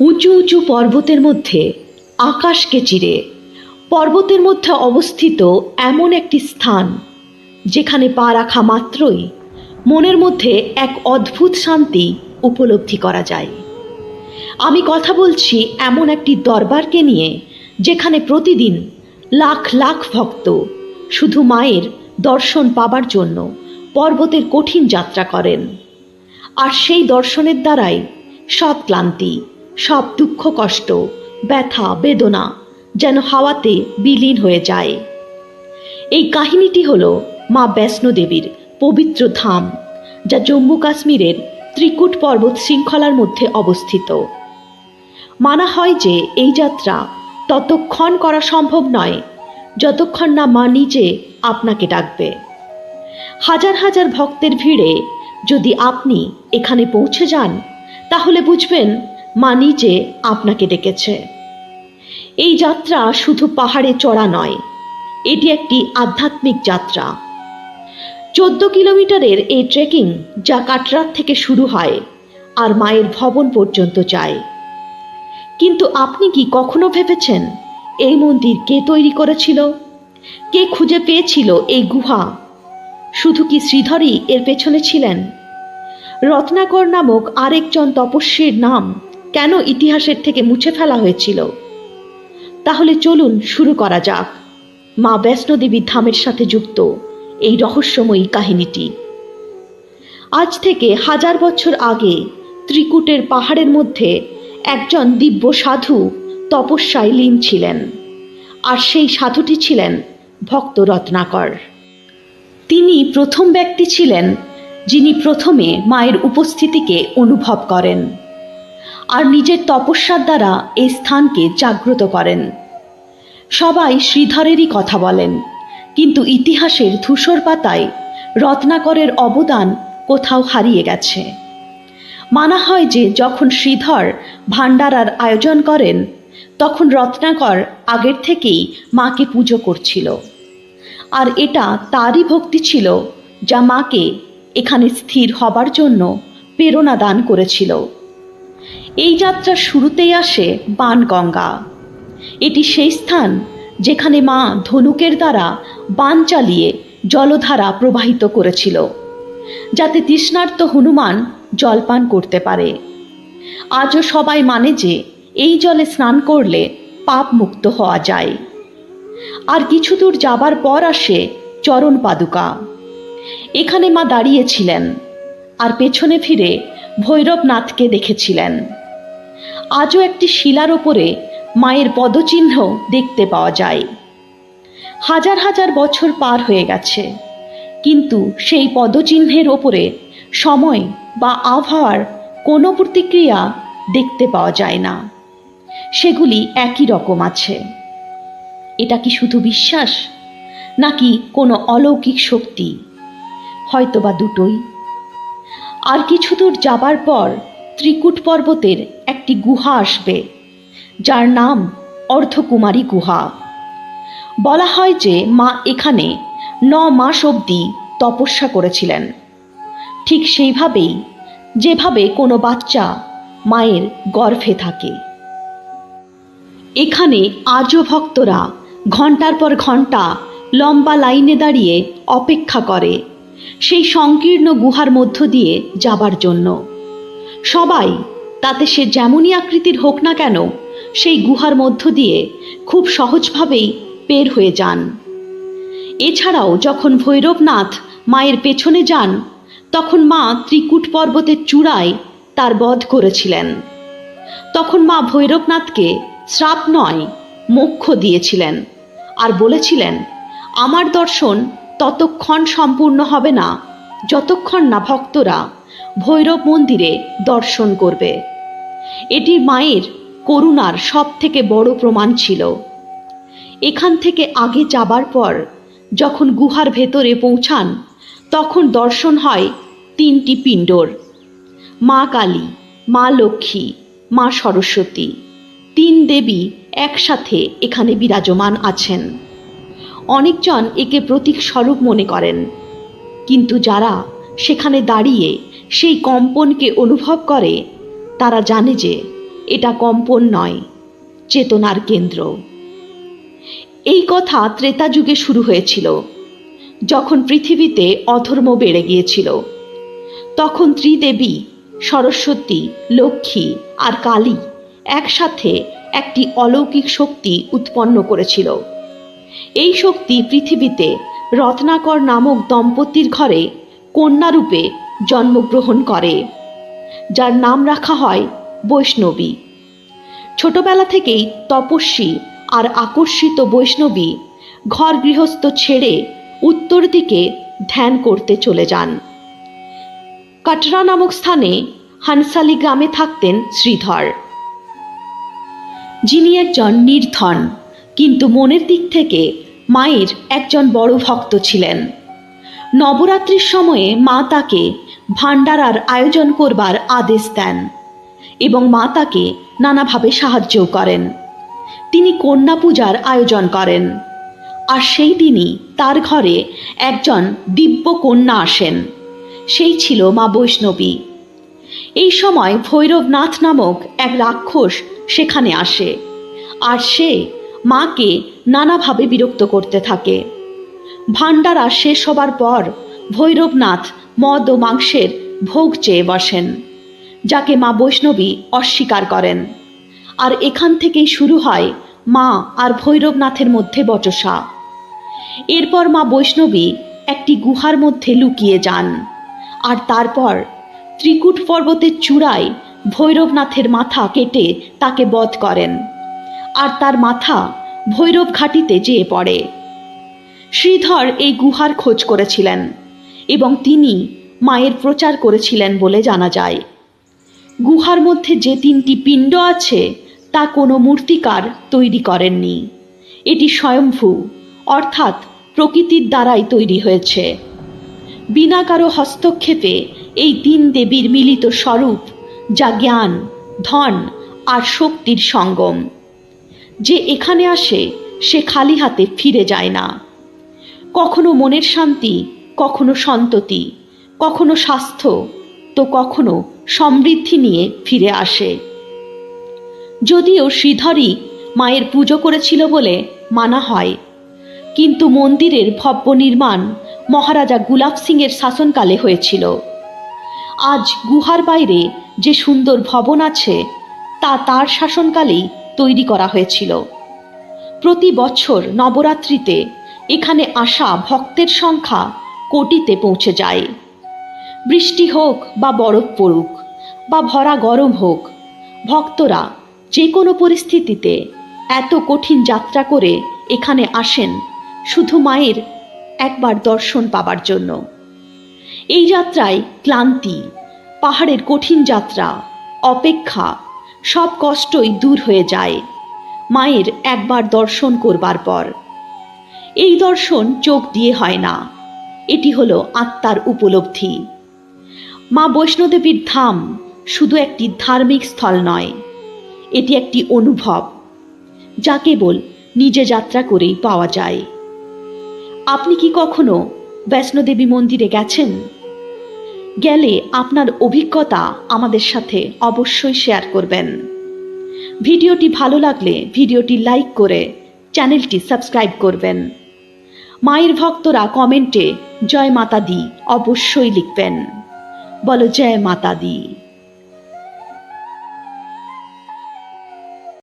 উঁচু উঁচু পর্বতের মধ্যে, আকাশকে চিরে। পর্বতের মধ্যে অবস্থিত এমন একটি স্থান, যেখানে পা রাখা মাত্রই মনের মধ্যে এক অদ্ভুত শান্তি উপলব্ধি করা যায়। আমি কথা বলছি এমন একটি দরবারকে নিয়ে, যেখানে প্রতিদিন লাখ লাখ ভক্ত শুধু মায়ের দর্শন পাবার জন্য পর্বতের কঠিন যাত্রা করেন। আর সেই দর্শনের দ্বারাই সৎ ক্লান্তি সব দুঃখ, কষ্ট, ব্যথা, বেদনা যেন হাওয়াতে বিলীন হয়ে যায়। এই কাহিনীটি হল মা বৈষ্ণোদেবীর পবিত্র ধাম, যা জম্মু কাশ্মীরের ত্রিকুট পর্বত শৃঙ্খলার মধ্যে অবস্থিত। মানা হয় যে এই যাত্রা ততক্ষণ করা সম্ভব নয়, যতক্ষণ না মা নিজে আপনাকে ডাকবে। হাজার হাজার ভক্তের ভিড়ে যদি আপনি এখানে পৌঁছে যান, তাহলে বুঝবেন মা নিজে আপনাকে ডেকেছে। এই যাত্রা শুধু পাহাড়ে চড়া নয়, এটি একটি আধ্যাত্মিক যাত্রা। চোদ্দ কিলোমিটারের এই ট্রেকিং যা কাটরাত থেকে শুরু হয় আর মায়ের ভবন পর্যন্ত যায়। কিন্তু আপনি কি কখনো ভেবেছেন এই মন্দির কে তৈরি করেছিল? কে খুঁজে পেয়েছিল এই গুহা? শুধু কি শ্রীধরই এর পেছনে ছিলেন? রত্নাকর নামক আরেকজন তপস্বীর নাম কেন ইতিহাসের থেকে মুছে ফেলা হয়েছিল? তাহলে চলুন শুরু করা যাক। মা বৈষ্ণোদেবী ধামের সাথে যুক্ত এই রহস্যময়ী কাহিনীটি। আজ থেকে হাজার বছর আগে ত্রিকুটের পাহাড়ের মধ্যে একজন দিব্য সাধু তপস্যায় লীন ছিলেন আর সেই সাধুটি ছিলেন ভক্ত রত্নাকর। তিনি প্রথম ব্যক্তি ছিলেন যিনি প্রথমে মায়ের উপস্থিতিকে অনুভব করেন। আর নিজের তপস্যার দ্বারা এই স্থানকে জাগ্রত করেন। সবাই শ্রীধরেরই কথা বলেন, কিন্তু ইতিহাসের ধূসর পাতায় রত্নাকরের অবদান কোথাও হারিয়ে গেছে। মানা হয় যে যখন শ্রীধর ভাণ্ডারার আয়োজন করেন, তখন রত্নাকর আগের থেকেই মাকে পুজো করছিল। আর এটা তারই ভক্তি ছিল যা মাকে এখানে স্থির হবার জন্য প্রেরণা দান করেছিল। এই যাত্রার শুরুতেই আসে বানগঙ্গা এটি সেই স্থান যেখানে মা ধনুকের দ্বারা বান চালিয়ে জলধারা প্রবাহিত করেছিল, যাতে তৃষ্ণার্ত হনুমান জলপান করতে পারে। আজও সবাই মানে যে এই জলে স্নান করলে পাপ মুক্ত হওয়া যায়। আর কিছু দূর যাবার পর আসে চরণ পাদুকা। এখানে মা দাঁড়িয়েছিলেন আর পেছনে ফিরে ভৈরবনাথকে দেখেছিলেন। আজও একটি শিলার ওপরে মায়ের পদচিহ্ন দেখতে পাওয়া যায়। হাজার হাজার বছর পার হয়ে গেছে, কিন্তু সেই পদচিহ্নের ওপরে সময় বা আবহাওয়ার কোনো প্রতিক্রিয়া দেখতে পাওয়া যায় না। সেগুলি একই রকম আছে। এটা কি শুধু বিশ্বাস, নাকি কোনো অলৌকিক শক্তি? হয়তোবা দুটোই। আর কিছু দূর যাবার পর ত্রিকুট পর্বতের একটি গুহা আসবে, যার নাম অর্ধকুমারী গুহা। বলা হয় যে মা এখানে ন মাস অবধি তপস্যা করেছিলেন। ঠিক সেইভাবেই যেভাবে কোনো বাচ্চা মায়ের গর্ভে থাকে। এখানে আজও ভক্তরা ঘণ্টার পর ঘণ্টা লম্বা লাইনে দাঁড়িয়ে অপেক্ষা করে। সেই সংকীর্ণ গুহার মধ্য দিয়ে যাবার জন্য। সবাই, তাতে সে যেমনই আকৃতির হোক না কেন, সেই গুহার মধ্য দিয়ে খুব সহজভাবেই বের হয়ে যান। এছাড়াও যখন ভৈরবনাথ মায়ের পেছনে যান, তখন মা ত্রিকুট পর্বতের চূড়ায় তার বধ করেছিলেন। তখন মা ভৈরবনাথকে শ্রাপ নয়, মোক্ষ দিয়েছিলেন আর বলেছিলেন, আমার দর্শন ততক্ষণ সম্পূর্ণ হবে না, যতক্ষণ না ভক্তরা ভৈরব মন্দিরে দর্শন করবে। এটি মায়ের করুণার সব থেকে বড় প্রমাণ ছিল। এখান থেকে আগে যাবার পর যখন গুহার ভেতরে পৌঁছান, তখন দর্শন হয় তিনটি পিণ্ডর। মা কালী, মা লক্ষ্মী, মা সরস্বতী। তিন দেবী একসাথে এখানে বিরাজমান আছেন। অনেকজন একে প্রতীক স্বরূপ মনে করেন। কিন্তু যারা সেখানে দাঁড়িয়ে সেই কম্পনকে অনুভব করে, তারা জানে যে এটা কম্পন নয়, চেতনার কেন্দ্র। এই কথা ত্রেতা যুগে শুরু হয়েছিল। যখন পৃথিবীতে অধর্ম বেড়ে গিয়েছিল, তখন ত্রিদেবী, সরস্বতী, লক্ষ্মী আর কালী একসাথে একটি অলৌকিক শক্তি উৎপন্ন করেছিল। এই শক্তি পৃথিবীতে রত্নাকর নামক দম্পতির ঘরে কন্যারূপে জন্মগ্রহণ করে, যার নাম রাখা হয় বৈষ্ণবী। ছোটবেলা থেকেই তপস্বী আর আকর্ষিত বৈষ্ণবী ঘর গৃহস্থ ছেড়ে উত্তর দিকে ধ্যান করতে চলে যান। কাটরা নামক স্থানে হানসালি গ্রামে থাকতেন শ্রীধর। যিনি একজন নির্ধন। কিন্তু মনের দিক থেকে মায়ের একজন বড় ভক্ত ছিলেন। নবরাত্রির সময়ে মা তাকে ভাণ্ডারার আয়োজন করবার আদেশ দেন এবং মা তাকে নানাভাবে সাহায্যও করেন। তিনি কন্যা পূজার আয়োজন করেন আর সেই দিনই তার ঘরে একজন দিব্য কন্যা আসেন। সেই ছিল মা বৈষ্ণবী। এই সময় ভৈরবনাথ নামক এক রাক্ষস সেখানে আসে আর সে মাকে নানাভাবে বিরক্ত করতে থাকে। ভাণ্ডারা শেষ হবার পর ভৈরবনাথ মদ ও মাংসের ভোগ চেয়ে বসেন, যাকে মা বৈষ্ণবী অস্বীকার করেন। আর এখান থেকেই শুরু হয় মা আর ভৈরবনাথের মধ্যে বচসা। এরপর মা বৈষ্ণবী একটি গুহার মধ্যে লুকিয়ে যান, আর তারপর ত্রিকুট পর্বতের চূড়ায় ভৈরবনাথের মাথা কেটে তাকে বধ করেন। আর তার মাথা ভৈরব ঘাটিতে যেয়ে পড়ে। শ্রীধর এই গুহার খোঁজ করেছিলেন এবং তিনি মায়ের প্রচার করেছিলেন বলে জানা যায়। গুহার মধ্যে যে তিনটি পিণ্ড আছে, তা কোনো মূর্তিকার তৈরি করেননি। এটি স্বয়ংভূ অর্থাৎ প্রকৃতির দ্বারাই তৈরি হয়েছে। বিনা কারও হস্তক্ষেপে এই তিন দেবীর মিলিত স্বরূপ যা জ্ঞান, ধন আর শক্তির সঙ্গম। যে এখানে আসে, সে খালি হাতে ফিরে যায় না। কখনো মনের শান্তি, কখনো সন্ততি, কখনো স্বাস্থ্য, তো কখনো সমৃদ্ধি নিয়ে ফিরে আসে। যদিও শ্রীধরই মায়ের পুজো করেছিল বলে মানা হয়, কিন্তু মন্দিরের ভব্য নির্মাণ মহারাজা গুলাব সিংয়ের শাসনকালে হয়েছিল। আজ গুহার বাইরে যে সুন্দর ভবন আছে, তা তার শাসনকালেই তৈরি করা হয়েছিল। প্রতি বছর নবরাত্রিতে এখানে আসা ভক্তের সংখ্যা কোটিতে পৌঁছে যায়। বৃষ্টি হোক বা বরফ পড়ুক বা ভরা গরম হোক, ভক্তরা যে কোনো পরিস্থিতিতে এত কঠিন যাত্রা করে এখানে আসেন শুধু মায়ের একবার দর্শন পাবার জন্য। এই যাত্রায় ক্লান্তি, পাহাড়ের কঠিন যাত্রা, অপেক্ষা সব কষ্টই দূর হয়ে যায়। মায়ের একবার দর্শন করবার পর। এই দর্শন চোখ দিয়ে হয় না। এটি হলো আত্মার উপলব্ধি। মা বৈষ্ণোদেবীর ধাম শুধু একটি ধার্মিক স্থল নয়, এটি একটি অনুভব, যা কেবল নিজে যাত্রা করেই পাওয়া যায়। আপনি কি কখনো বৈষ্ণোদেবী মন্দিরে গেছেন? গেলে আপনার অভিজ্ঞতা আমাদের সাথে অবশ্যই শেয়ার করবেন। ভিডিওটি ভালো লাগলে ভিডিওটি লাইক করে চ্যানেলটি সাবস্ক্রাইব করবেন। মায়ের ভক্তরা কমেন্টে জয় মাতা দি অবশ্যই লিখবেন। বলো জয় মাতা দি